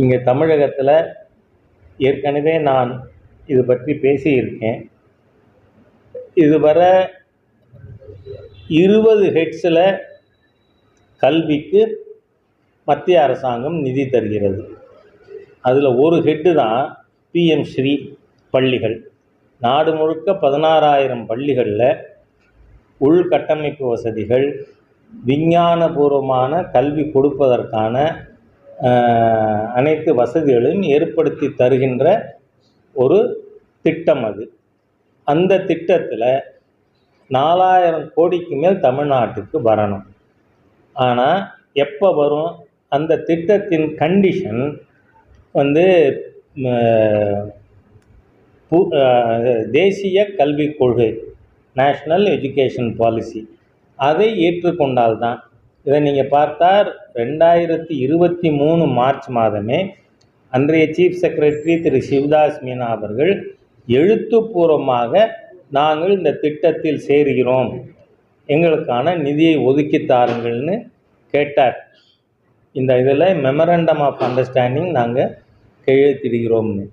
இங்கே தமிழகத்தில் ஏற்கனவே நான் இது பற்றி பேசியிருக்கேன். இதுவரை இருபது ஹெட்ஸில் கல்விக்கு மத்திய அரசாங்கம் நிதி தருகிறது. அதில் ஒரு ஹெட்டு தான் பிஎம் ஸ்ரீ பள்ளிகள். நாடு முழுக்க பதினாறாயிரம் பள்ளிகளில் உள்கட்டமைப்பு வசதிகள் விஞ்ஞானபூர்வமான கல்வி கொடுப்பதற்கான அனைத்து வசதிகளையும் ஏற்படுத்தி தருகின்ற ஒரு திட்டம் அது. அந்த திட்டத்தில் நாலாயிரம் கோடிக்கு மேல் தமிழ்நாட்டுக்கு வரணும். ஆனால் எப்போ வரும்? அந்த திட்டத்தின் கண்டிஷன் வந்து தேசிய கல்விக் கொள்கை நேஷ்னல் எஜுகேஷன் பாலிசி அதை ஏற்றுக்கொண்டால்தான் இதை நீங்கள் பார்த்தால் ரெண்டாயிரத்தி இருபத்தி மூணு மார்ச் மாதமே அன்றைய சீஃப் செக்ரட்டரி திரு சிவதாஸ் மீனா அவர்கள் எழுத்துப்பூர்வமாக நாங்கள் இந்த திட்டத்தில் சேருகிறோம். எங்களுக்கான நிதியை ஒதுக்கி தாருங்கள்னு கேட்டார். இந்த இதில் மெமரண்டம் ஆஃப் அண்டர்ஸ்டாண்டிங் நாங்கள் கையெழுத்திடுகிறோம்னு.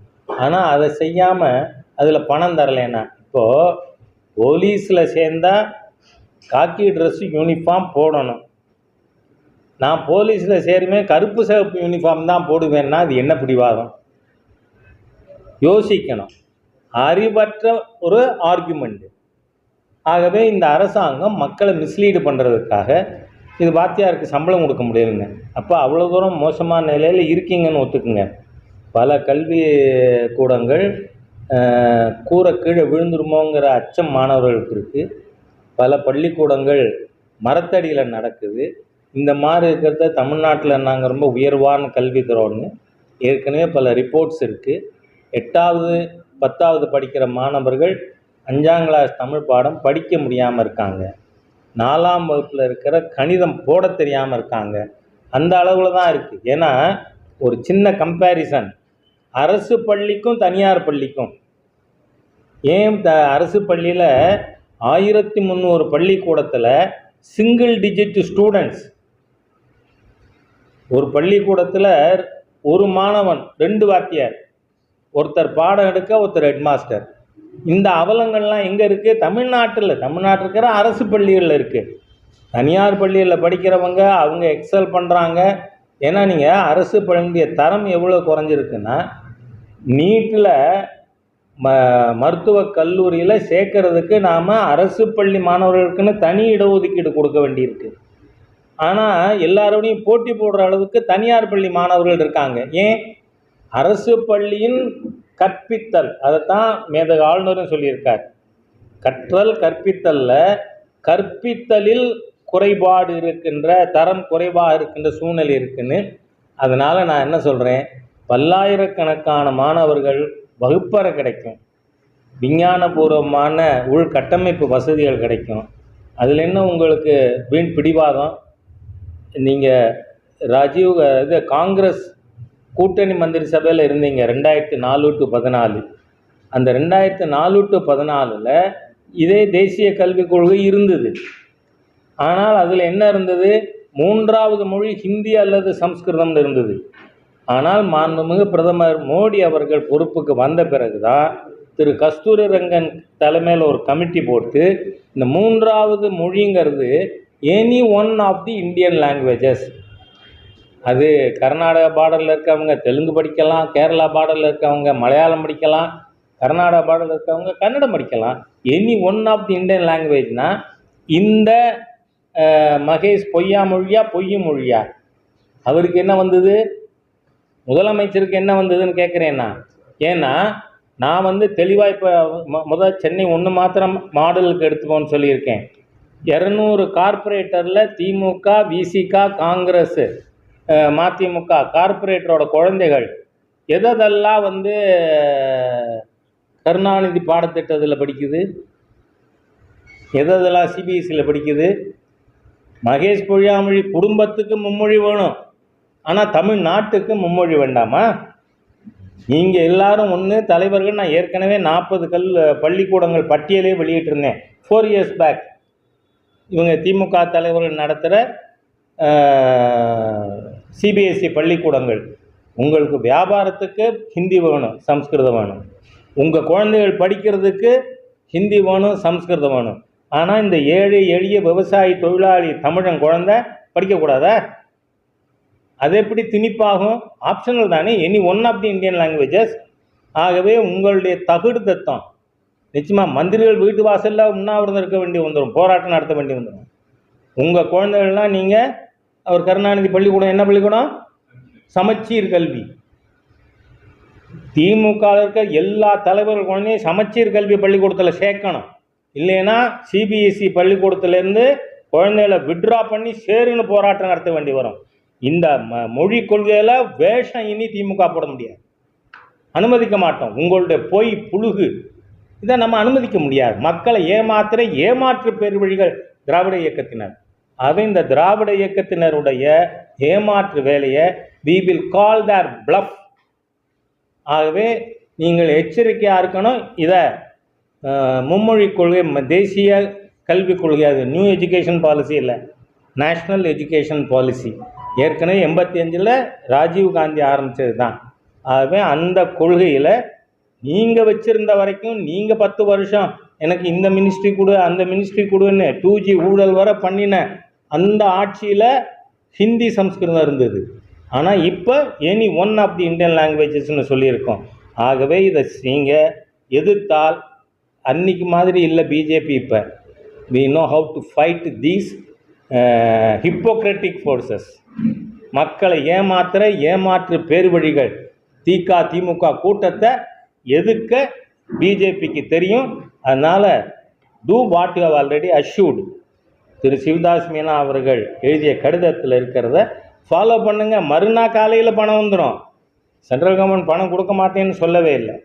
ஆனால் அதை செய்யாமல் அதில் பணம் தரலைன்னா இப்போது போலீஸில் சேர்ந்தால் காக்கி ட்ரெஸ்ஸு யூனிஃபார்ம் போடணும். நான் போலீஸில் சேருமே கருப்பு சிவப்பு யூனிஃபார்ம் தான் போடுவேன்னா அது என்ன பிடிவாதம்? யோசிக்கணும். அறிவற்ற ஒரு ஆர்குமெண்ட்டு ஆகவே இந்த அரசாங்கம் மக்களை மிஸ்லீடு பண்ணுறதுக்காக இது வாத்தியாருக்கு சம்பளம் கொடுக்க முடியலைங்க. அப்போ அவ்வளோ தூரம் மோசமான நிலையில் இருக்கீங்கன்னு ஒத்துக்குங்க. பல கல்வி கூடங்கள் கூரை கீழே விழுந்துருமோங்கிற அச்சம் மாணவர்களுக்கு இருக்குது பல பள்ளிக்கூடங்கள் மரத்தடியில் நடக்குது. இந்த மாதிரி இருக்கிறத தமிழ்நாட்டில் நாங்கள் ரொம்ப உயர்வான கல்வி தரோன்னு ஏற்கனவே பல ரிப்போர்ட்ஸ் இருக்குது எட்டாவது பத்தாவது படிக்கிற மாணவர்கள் அஞ்சாம் கிளாஸ் தமிழ் பாடம் படிக்க முடியாமல் இருக்காங்க. நாலாம் வகுப்பில் இருக்கிற கணிதம் போட தெரியாமல் இருக்காங்க. அந்த அளவில் தான் இருக்குது ஏன்னா ஒரு சின்ன கம்பேரிசன் அரசு பள்ளிக்கும் தனியார் பள்ளிக்கும். ஏன் த அரசு பள்ளியில் ஆயிரத்தி முந்நூறு பள்ளிக்கூடத்தில் சிங்கிள் டிஜிட் ஸ்டூடெண்ட்ஸ் ஒரு பள்ளிக்கூடத்தில் ஒரு மாணவன் ரெண்டு வாத்தியார். ஒருத்தர் பாடம் எடுக்க ஒருத்தர் ஹெட்மாஸ்டர் இந்த அவலங்கள்லாம் எங்கே இருக்குது தமிழ்நாட்டில். தமிழ்நாட்டில் இருக்கிற அரசு பள்ளிகளில் இருக்குது தனியார் பள்ளிகளில் படிக்கிறவங்க அவங்க எக்ஸல் பண்ணுறாங்க ஏன்னா நீங்கள் அரசு பள்ளியுடைய தரம் எவ்வளோ குறைஞ்சிருக்குன்னா நீட்டில் ம மருத்துவக் கல்லூரியில் சேர்க்கறதுக்கு நாம் அரசு பள்ளி மாணவர்களுக்குன்னு தனி இடஒதுக்கீடு கொடுக்க வேண்டியிருக்கு. ஆனால் எல்லாரோடையும் போட்டி போடுற அளவுக்கு தனியார் பள்ளி மாணவர்கள் இருக்காங்க. ஏன்? அரசு பள்ளியின் கற்பித்தல். அதைத்தான் மேதக ஆளுநரும் சொல்லியிருக்கார். கற்றல் கற்பித்தல்ல கற்பித்தலில் குறைபாடு இருக்கின்ற தரம் குறைவாக இருக்கின்ற சூழ்நிலை இருக்குன்னு. அதனால் நான் என்ன சொல்கிறேன் பல்லாயிரக்கணக்கான மாணவர்கள் வகுப்பறை கிடைக்கும். விஞ்ஞானபூர்வமான உள்கட்டமைப்பு வசதிகள் கிடைக்கும். அதில் என்ன உங்களுக்கு வீண் பிடிவாதம்? நீங்கள் ராஜீவ் இது காங்கிரஸ் கூட்டணி மந்திரி சபையில் இருந்தீங்க ரெண்டாயிரத்தி நாலு டு பதினாலு. அந்த ரெண்டாயிரத்தி நாலு டு பதினாலில் இதே தேசிய கல்விக் கொள்கை இருந்தது. ஆனால் அதில் என்ன இருந்தது? மூன்றாவது மொழி ஹிந்தி அல்லது சம்ஸ்கிருதம்னு இருந்தது. ஆனால் மாண்புமிகு பிரதமர் மோடி அவர்கள் பொறுப்புக்கு வந்த பிறகு தான் திரு கஸ்தூரி ரங்கன் தலைமையில் ஒரு கமிட்டி போட்டு இந்த மூன்றாவது மொழிங்கிறது any one of the Indian languages அது கர்நாடகா பார்டரில் இருக்கவங்க தெலுங்கு படிக்கலாம் கேரளா பார்டரில் இருக்கவங்க மலையாளம் படிக்கலாம் கர்நாடகா பார்டரில் இருக்கவங்க கன்னடம் படிக்கலாம். Any one of the Indian லாங்குவேஜ்னால் இந்த மகேஷ் பொய்யா மொழியா பொய்யும் மொழியா? அவருக்கு என்ன வந்தது? முதலமைச்சருக்கு என்ன வந்ததுன்னு கேட்குறேன்னா ஏன்னா நான் வந்து தெளிவாக இப்போ முதல் சென்னை ஒன்று மாத்திரம் மாடலுக்கு எடுத்துக்கோன்னு சொல்லியிருக்கேன். இரநூறு கார்ப்பரேட்டரில் திமுக விசிகா காங்கிரஸ் மதிமுக கார்ப்பரேட்டரோட குழந்தைகள் எதெல்லாம் வந்து கருணாநிதி பாடத்திட்டத்தில் படிக்குது? எதெல்லாம் சிபிஎஸ்சியில் படிக்குது? மகேஷ் பொழியாமொழி குடும்பத்துக்கு மும்மொழி வேணும். ஆனால் தமிழ்நாட்டுக்கு மும்மொழி வேண்டாமா? நீங்கள் எல்லாரும் ஒன்று தலைவர்கள் நான் ஏற்கனவே நாற்பது கல் பள்ளிக்கூடங்கள் பட்டியலே வெளியிட்டிருந்தேன். ஃபோர் இயர்ஸ் பேக் இவங்க திமுக தலைவர்கள் நடத்துகிற சிபிஎஸ்சி பள்ளிக்கூடங்கள். உங்களுக்கு வியாபாரத்துக்கு ஹிந்தி வேணும் சம்ஸ்கிருதம் வேணும். உங்கள் குழந்தைகள் படிக்கிறதுக்கு ஹிந்தி வேணும் சம்ஸ்கிருதம் வேணும். ஆனால் இந்த ஏழை எளிய விவசாயி தொழிலாளி தமிழன் குழந்தை படிக்கக்கூடாதா? அது எப்படி திணிப்பாகும்? ஆப்ஷனல் தானே. Any one of the Indian languages ஆகவே உங்களுடைய தகுடு தத்தம். நிச்சயமாக மந்திரிகள் வீட்டு வாசலில் உண்ணாவிரதம் இருக்க வேண்டி வந்துடும் போராட்டம் நடத்த வேண்டி வந்துடும் உங்கள் குழந்தைகள்லாம் நீங்கள் அவர் கருணாநிதி பள்ளிக்கூடம் என்ன பள்ளிக்கூடம்? சமச்சீர் கல்வி. திமுக இருக்க எல்லா தலைவர்கள் குழந்தையும் சமச்சீர் கல்வி பள்ளிக்கூடத்தில் சேர்க்கணும். இல்லைன்னா சிபிஎஸ்சி பள்ளிக்கூடத்துலேருந்து குழந்தைகளை விட்ரா பண்ணி சேருன்னு போராட்டம் நடத்த வேண்டி வரும். இந்த ம மொழி கொள்கையில் வேஷம் இனி திமுக போட முடியாது. அனுமதிக்க மாட்டோம். உங்களுடைய பொய் புழுகு. இதை நம்ம அனுமதிக்க முடியாது. மக்களை ஏமாத்துற ஏமாற்று பெருவழிகள் திராவிட இயக்கத்தினர். அது இந்த திராவிட இயக்கத்தினருடைய ஏமாற்று வேலையை we will call their bluff. ஆகவே நீங்கள் எச்சரிக்கையாக இருக்கணும். இதை மும்மொழி கொள்கை ம- தேசிய கல்விக் கொள்கை அது நியூ எஜுகேஷன் பாலிசி இல்லை. நேஷ்னல் எஜுகேஷன் பாலிசி ஏற்கனவே எண்பத்தி அஞ்சில் ராஜீவ் காந்தி ஆரம்பித்தது தான் ஆகவே அந்த கொள்கையில் நீங்கள் வச்சுருந்த வரைக்கும் நீங்கள் பத்து வருஷம். எனக்கு இந்த மினிஸ்ட்ரி கொடு அந்த மினிஸ்ட்ரி கொடுன்னு டூ ஜி ஊழல் வர பண்ணின அந்த ஆட்சியில் ஹிந்தி சம்ஸ்கிருதம் இருந்தது. ஆனால் இப்போ any one of the Indian லாங்குவேஜஸ்னு சொல்லியிருக்கோம். ஆகவே இதை நீங்கள் எதிர்த்தால் அன்னைக்கு மாதிரி இல்லை பிஜேபி இப்போ. We know how to fight these hypocritic forces மக்களை ஏமாத்துற ஏமாற்று பேர்வழிகள். திக திமுக கூட்டத்தை எதிர்க்க பிஜேபிக்கு தெரியும்? அதனால் do what you have already assured திரு சிவதாஸ் மீனா அவர்கள் எழுதிய கடிதத்தில் இருக்கிறத ஃபாலோ பண்ணுங்க. மறுநாள் காலையில் பணம் வந்துடும் சென்ட்ரல் கவர்மெண்ட் பணம் கொடுக்க மாட்டேன்னு சொல்லவே இல்லை.